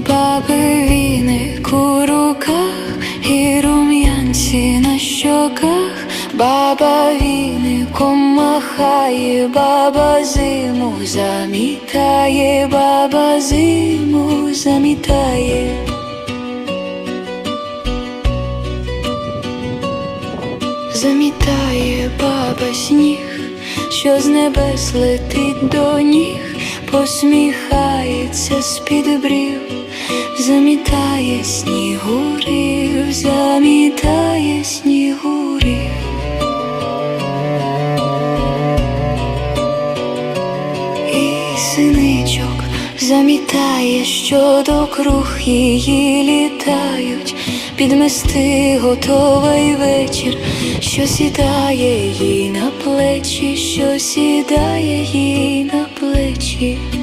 баби віник у руках і рум'янці на щоках, баба віником махає, баба зиму замітає, баба зиму замітає. Замітає баба сніг, що з небес летить до ніг, посміхається з-під брів, замітає снігурів, замітає снігурів. І синичок замітає, що до круг її літають, підмести готовий вечір, що сідає їй на плечі, що сідає їй на плечі.